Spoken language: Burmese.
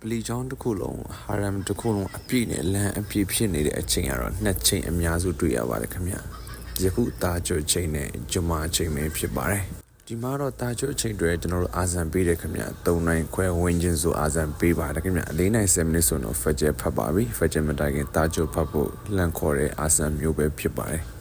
ပလီချောင်းတစ်ခုလုံးဟာရမ်တစ်ခုလုံးအပြည့်နဲ့လမ်းအပြည့်ဖြစ်နေတဲ့အချိန်ကတော့နှစ်ချိန်အများစုတွေ့ရပါတယ်ခင်ဗျယခုတာချိုချိန်နဲ့ဂျမာချိန်ပဲဖြစ်ပါတယ်ဒီမှာတော့တာချိုချိန်တွေကျွန်တော်တို့အာဇန်ပေးတယ်ခင်ဗျ၃နိုင်ခွဲဝင်းချင်းဆိုအာဇန်ပေးပါတယ်ခင်ဗျ၄နိုင်7မိနစ်ဆိုတော့ဖက်ဂျက်ဖတ်ပါပြီဖက်ဂျက်မတိုင်ခင်တာချိုဖတ်ဖို့လှန်ခေါ်တဲ့အာဇန်မျိုးပဲဖြစ်ပါတယ်